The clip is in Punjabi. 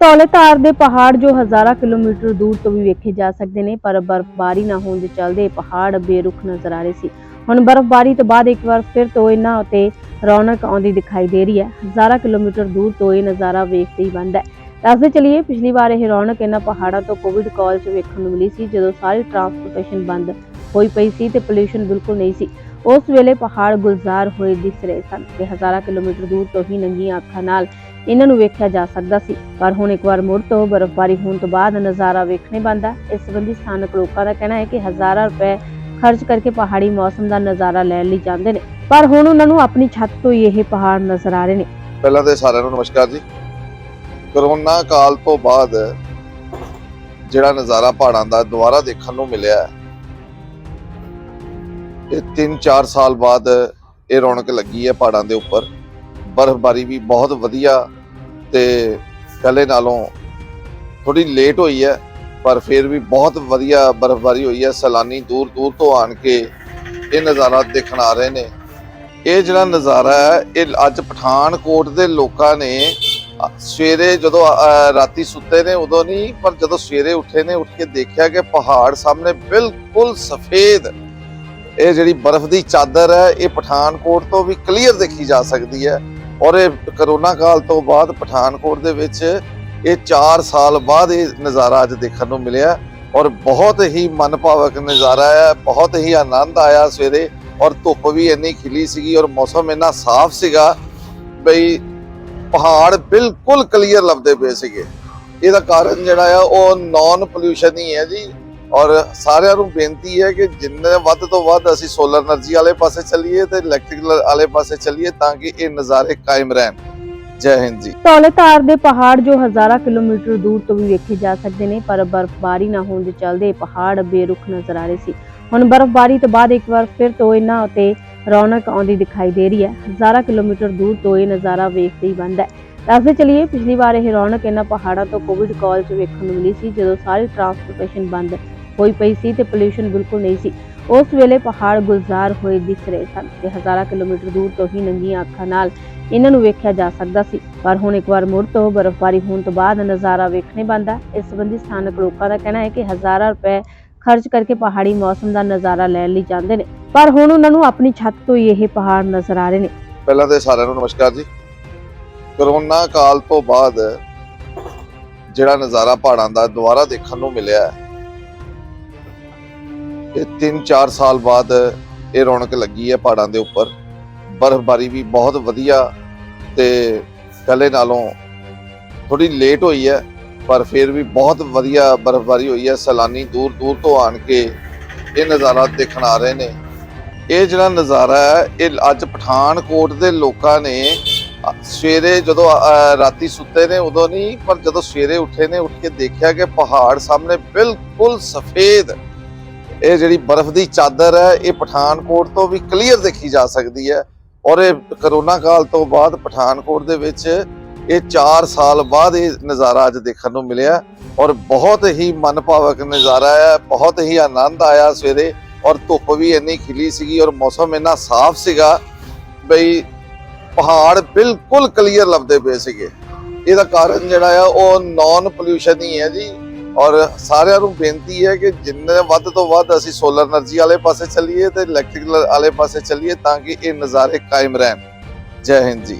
ਧੌਲੇਧਾਰ ਦੇ ਪਹਾੜ ਜੋ ਹਜ਼ਾਰਾਂ ਕਿਲੋਮੀਟਰ ਦੂਰ ਤੋਂ ਵੀ ਵੇਖੇ ਜਾ ਸਕਦੇ ਨੇ, ਪਰ ਬਰਫ਼ਬਾਰੀ ਨਾ ਹੋਣ ਦੇ ਚੱਲਦੇ ਇਹ ਪਹਾੜ ਬੇਰੁਖ ਨਜ਼ਰ ਆ ਰਹੇ ਸੀ। ਹੁਣ ਬਰਫ਼ਬਾਰੀ ਤੋਂ ਬਾਅਦ ਇੱਕ ਵਾਰ ਫਿਰ ਤੋਂ ਇਹਨਾਂ ਉਤੇ ਰੌਣਕ ਆਉਂਦੀ ਦਿਖਾਈ ਦੇ ਰਹੀ ਹੈ। ਹਜ਼ਾਰਾਂ ਕਿਲੋਮੀਟਰ ਦੂਰ ਤੋਂ ਇਹ ਨਜ਼ਾਰਾ ਵੇਖਦੇ ਹੀ ਬੰਦ ਹੈ। ਦੱਸਦੇ ਚਲੀਏ, ਪਿਛਲੀ ਵਾਰ ਇਹ ਰੌਣਕ ਇਹਨਾਂ ਪਹਾੜਾਂ ਤੋਂ ਕੋਵਿਡ ਕਾਲ 'ਚ ਵੇਖਣ ਨੂੰ ਮਿਲੀ ਸੀ, ਜਦੋਂ ਸਾਰੀ ਟਰਾਂਸਪੋਰਟੇਸ਼ਨ ਬੰਦ ਹੋਈ ਪਈ ਸੀ ਤੇ ਪੋਲੂਸ਼ਨ ਬਿਲਕੁਲ ਨਹੀਂ ਸੀ। ਉਸ ਵੇਲੇ ਪਹਾੜ ਗੁਲਜ਼ਾਰ ਹੋਏ ਦਿਸ ਰਹੇ ਸਨ ਤੇ ਹਜ਼ਾਰਾਂ ਕਿਲੋਮੀਟਰ ਦੂਰ ਤੋਂ ਹੀ ਨੰਗੀਆਂ ਅੱਖਾਂ ਨਾਲ ਇਹਨਾਂ ਨੂੰ ਵੇਖਿਆ ਜਾ ਸਕਦਾ ਸੀ। ਪਰ ਹੁਣ ਇੱਕ ਵਾਰ ਮੁੜ ਤੋਂ ਬਰਫ਼ਬਾਰੀ ਹੋਣ ਤੋਂ ਬਾਅਦ ਨਜ਼ਾਰਾ ਵੇਖਣੇ ਬੰਦ ਹੈ ਇਸ ਸੰਬੰਧੀ ਸਥਾਨਕ ਲੋਕਾਂ ਦਾ ਕਹਿਣਾ ਹੈ ਕਿ ਹਜ਼ਾਰਾਂ ਰੁਪਏ ਖਰਚ ਕਰਕੇ ਪਹਾੜੀ ਮੌਸਮ ਦਾ ਨਜ਼ਾਰਾ ਲੈਣ ਲਈ ਜਾਂਦੇ ਨੇ। ਪਰ ਹੁਣ ਉਹਨਾਂ ਨੂੰ ਆਪਣੀ ਛੱਤ ਤੋਂ ਹੀ ਇਹ ਪਹਾੜ ਨਜ਼ਰ ਆ ਰਹੇ ਨੇ। ਪਹਿਲਾਂ ਤੇ ਸਾਰਿਆਂ ਨੂੰ ਨਮਸਕਾਰ ਜੀ। ਕਰੋਨਾ ਕਾਲ ਤੋਂ ਬਾਅਦ ਜਿਹੜਾ ਨਜ਼ਾਰਾ ਪਹਾੜਾਂ ਦਾ ਦੁਬਾਰਾ ਦੇਖਣ ਨੂੰ ਮਿਲਿਆ ਹੈ, ਇਹ 3-4 ਸਾਲ ਬਾਅਦ ਇਹ ਰੌਣਕ ਲੱਗੀ ਹੈ ਪਹਾੜਾਂ ਦੇ ਉੱਪਰ। ਬਰਫ਼ਬਾਰੀ ਵੀ ਬਹੁਤ ਵਧੀਆ ਤੇ ਪਹਿਲੇ ਨਾਲੋਂ ਥੋੜੀ ਲੇਟ ਹੋਈ ਹੈ, ਪਰ ਫਿਰ ਵੀ ਬਹੁਤ ਵਧੀਆ ਬਰਫ਼ਬਾਰੀ ਹੋਈ ਹੈ, ਸੈਲਾਨੀ ਦੂਰ ਦੂਰ ਤੋਂ ਆਣ ਕੇ ਇਹ ਨਜ਼ਾਰਾ ਦੇਖਣ ਆ ਰਹੇ ਨੇ। ਇਹ ਜਿਹੜਾ ਨਜ਼ਾਰਾ ਹੈ, ਇਹ ਅੱਜ ਪਠਾਨਕੋਟ ਦੇ ਲੋਕਾਂ ਨੇ, ਸਵੇਰੇ ਜਦੋਂ ਰਾਤੀ ਸੁੱਤੇ ਨੇ ਉਦੋਂ ਨਹੀਂ, ਪਰ ਜਦੋਂ ਸਵੇਰੇ ਉੱਠੇ ਨੇ, ਉੱਠ ਕੇ ਦੇਖਿਆ ਕਿ ਪਹਾੜ ਸਾਹਮਣੇ ਬਿਲਕੁਲ ਸਫੇਦ, ਇਹ ਜਿਹੜੀ ਬਰਫ਼ ਦੀ ਚਾਦਰ ਹੈ, ਇਹ ਪਠਾਨਕੋਟ ਤੋਂ ਵੀ ਕਲੀਅਰ ਦੇਖੀ ਜਾ ਸਕਦੀ ਹੈ। ਔਰ ਇਹ ਕਰੋਨਾ ਕਾਲ ਤੋਂ ਬਾਅਦ ਪਠਾਨਕੋਟ ਦੇ ਵਿੱਚ ਇਹ 4 ਸਾਲ ਬਾਅਦ ਇਹ ਨਜ਼ਾਰਾ ਅੱਜ ਦੇਖਣ ਨੂੰ ਮਿਲਿਆ ਔਰ ਬਹੁਤ ਹੀ ਮਨਭਾਵਕ ਨਜ਼ਾਰਾ ਹੈ, ਬਹੁਤ ਹੀ ਆਨੰਦ ਆਇਆ ਸਵੇਰੇ ਔਰ ਧੁੱਪ ਵੀ ਇੰਨੀ ਖਿਲੀ ਸੀਗੀ ਔਰ ਮੌਸਮ ਇੰਨਾ ਸਾਫ਼ ਸੀਗਾ ਬਈ ਪਹਾੜ ਬਿਲਕੁਲ ਕਲੀਅਰ ਲੱਭਦੇ ਪਏ ਸੀਗੇ। ਇਹਦਾ ਕਾਰਨ ਜਿਹੜਾ ਆ, ਉਹ ਨਾਨ ਪੋਲਿਊਸ਼ਨ ਹੀ ਹੈ ਜੀ। ਔਰ ਸਾਰਿਆਂ ਨੂੰ ਬੇਨਤੀ ਹੈ ਕਿ ਜਿੰਨੇ ਵੱਧ ਤੋਂ ਵੱਧ ਅਸੀਂ ਸੋਲਰ એનર્ਜੀ ਵਾਲੇ ਪਾਸੇ ਚੱਲੀਏ ਤੇ ਇਲੈਕਟ੍ਰਿਕ ਵਾਲੇ ਪਾਸੇ ਚੱਲੀਏ ਤਾਂ ਕਿ ਇਹ ਨਜ਼ਾਰੇ ਕਾਇਮ ਰਹਿਣ। ਜੈ ਹਿੰਦ ਜੀ। ਧੌਲੇਧਾਰ ਦੇ ਪਹਾੜ ਜੋ ਹਜ਼ਾਰਾਂ ਕਿਲੋਮੀਟਰ ਦੂਰ ਤੋਂ ਵੀ ਵੇਖੇ ਜਾ ਸਕਦੇ ਨੇ, ਪਰ ਬਰਫ਼ਬਾਰੀ ਨਾ ਹੋਣ ਦੇ ਚੱਲਦੇ ਪਹਾੜ ਬੇਰੁਖ ਨਜ਼ਰ ਆ ਰਹੇ ਸੀ। ਹੁਣ ਬਰਫ਼ਬਾਰੀ ਤੋਂ ਬਾਅਦ ਇੱਕ ਵਾਰ ਫਿਰ ਤੋਂ ਇਹਨਾਂ ਉਤੇ ਰੌਣਕ ਆਉਂਦੀ ਦਿਖਾਈ ਦੇ ਰਹੀ ਹੈ। ਹਜ਼ਾਰਾਂ ਕਿਲੋਮੀਟਰ ਦੂਰ ਤੋਂ ਇਹ ਨਜ਼ਾਰਾ ਵੇਖਦੇ ਹੀ ਬੰਦਾ ਹੈ। ਦੱਸਦੇ ਚਲਿਏ, ਪਿਛਲੀ ਵਾਰ ਇਹ ਰੌਣਕ ਇਹਨਾਂ ਪਹਾੜਾਂ ਤੋਂ ਕੋਵਿਡ ਕਾਲ 'ਚ ਵੇਖਣ ਨੂੰ ਮਿਲੀ ਸੀ, ਜਦੋਂ ਸਾਰੇ ਟਰਾਂਸਪੋਰਟੇਸ਼ਨ ਬੰਦ ਹੋਈ ਪਈ ਸੀ ਤੇ ਪੋਲੂਸ਼ਨ ਬਿਲਕੁਲ ਨਹੀਂ ਸੀ। ਉਸ ਵੇਲੇ ਪਹਾੜ ਗੁਲਜ਼ਾਰ ਹੋਏ ਦਿਖ ਰਹੇ ਸਨ ਤੇ ਹਜ਼ਾਰਾਂ ਕਿਲੋਮੀਟਰ ਦੂਰ ਤੋਂ ਹੀ ਨੰਗੀਆਂ ਅੱਖਾਂ ਨਾਲ ਇਹਨਾਂ ਨੂੰ ਵੇਖਿਆ ਜਾ ਸਕਦਾ ਸੀ। ਪਰ ਹੁਣ ਇੱਕ ਵਾਰ ਮੁੜ ਤੋਂ ਬਰਫ਼ਬਾਰੀ ਹੋਣ ਤੋਂ ਬਾਅਦ ਨਜ਼ਾਰਾ ਵੇਖਣੇ ਬੰਦ ਇਸ ਸੰਬੰਧੀ ਸਥਾਨਕ ਲੋਕਾਂ ਦਾ ਕਹਿਣਾ ਹੈ ਕਿ ਹਜ਼ਾਰਾਂ ਰੁਪਏ ਖਰਚ ਕਰਕੇ ਪਹਾੜੀ ਮੌਸਮ ਦਾ ਨਜ਼ਾਰਾ ਲੈਣ ਲਈ ਜਾਂਦੇ ਨੇ। ਪਰ ਹੁਣ ਉਹਨਾਂ ਨੂੰ ਆਪਣੀ ਛੱਤ ਤੋਂ ਹੀ ਇਹ ਪਹਾੜ ਨਜ਼ਰ ਆ ਰਹੇ ਨੇ। ਪਹਿਲਾਂ ਤੇ ਸਾਰਿਆਂ ਨੂੰ ਨਮਸਕਾਰ ਜੀ। ਕਰੋਨਾ ਕਾਲ ਤੋਂ ਬਾਅਦ ਜਿਹੜਾ ਨਜ਼ਾਰਾ ਪਹਾੜਾਂ ਦਾ ਦੁਬਾਰਾ ਦੇਖਣ ਨੂੰ ਮਿਲਿਆ ਹੈ, ਇਹ 3-4 ਸਾਲ ਬਾਅਦ ਇਹ ਰੌਣਕ ਲੱਗੀ ਹੈ ਪਹਾੜਾਂ ਦੇ ਉੱਪਰ। ਬਰਫ਼ਬਾਰੀ ਵੀ ਬਹੁਤ ਵਧੀਆ ਤੇ ਪਹਿਲੇ ਨਾਲੋਂ ਥੋੜੀ ਲੇਟ ਹੋਈ ਹੈ, ਪਰ ਫਿਰ ਵੀ ਬਹੁਤ ਵਧੀਆ ਬਰਫ਼ਬਾਰੀ ਹੋਈ ਹੈ। ਸੈਲਾਨੀ ਦੂਰ ਦੂਰ ਤੋਂ ਆਣ ਕੇ ਇਹ ਨਜ਼ਾਰਾ ਦੇਖਣ ਆ ਰਹੇ ਨੇ। ਇਹ ਜਿਹੜਾ ਨਜ਼ਾਰਾ ਹੈ, ਇਹ ਅੱਜ ਪਠਾਨਕੋਟ ਦੇ ਲੋਕਾਂ ਨੇ ਸਵੇਰੇ ਜਦੋਂ ਰਾਤੀ ਸੁੱਤੇ ਨੇ ਉਦੋਂ ਨਹੀਂ, ਪਰ ਜਦੋਂ ਸਵੇਰੇ ਉੱਠੇ ਨੇ, ਉੱਠ ਕੇ ਦੇਖਿਆ ਕਿ ਪਹਾੜ ਸਾਹਮਣੇ ਬਿਲਕੁਲ ਸਫੇਦ ਇਹ ਜਿਹੜੀ ਬਰਫ਼ ਦੀ ਚਾਦਰ ਹੈ, ਇਹ ਪਠਾਨਕੋਟ ਤੋਂ ਵੀ ਕਲੀਅਰ ਦੇਖੀ ਜਾ ਸਕਦੀ ਹੈ ਔਰ ਇਹ ਕਰੋਨਾ ਕਾਲ ਤੋਂ ਬਾਅਦ ਪਠਾਨਕੋਟ ਦੇ ਵਿੱਚ ਇਹ 4 ਸਾਲ ਬਾਅਦ ਇਹ ਨਜ਼ਾਰਾ ਅੱਜ ਦੇਖਣ ਨੂੰ ਮਿਲਿਆ ਔਰ ਬਹੁਤ ਹੀ ਮਨਭਾਵਕ ਨਜ਼ਾਰਾ ਹੈ, ਬਹੁਤ ਹੀ ਆਨੰਦ ਆਇਆ ਸਵੇਰੇ ਔਰ ਧੁੱਪ ਵੀ ਇੰਨੀ ਖਿਲੀ ਸੀਗੀ ਔਰ ਮੌਸਮ ਇੰਨਾ ਸਾਫ਼ ਸੀਗਾ ਬਈ ਪਹਾੜ ਬਿਲਕੁਲ ਕਲੀਅਰ ਲੱਭਦੇ ਪਏ ਸੀਗੇ। ਇਹਦਾ ਕਾਰਨ ਜਿਹੜਾ ਆ, ਉਹ ਨਾਨ ਪੋਲਿਊਸ਼ਨ ਹੀ ਹੈ ਜੀ। ਔਰ ਸਾਰਿਆਂ ਨੂੰ ਬੇਨਤੀ ਹੈ ਕਿ ਜਿੰਨੇ ਵੱਧ ਤੋਂ ਵੱਧ ਅਸੀਂ ਸੋਲਰ એનર્ਜੀ ਵਾਲੇ ਪਾਸੇ ਚੱਲੀਏ ਤੇ ਇਲੈਕਟ੍ਰਿਕਲ ਵਾਲੇ ਪਾਸੇ ਚੱਲੀਏ ਤਾਂ ਕਿ ਇਹ ਨਜ਼ਾਰੇ ਕਾਇਮ ਰਹਿਣ। ਜੈ ਹਿੰਦ ਜੀ।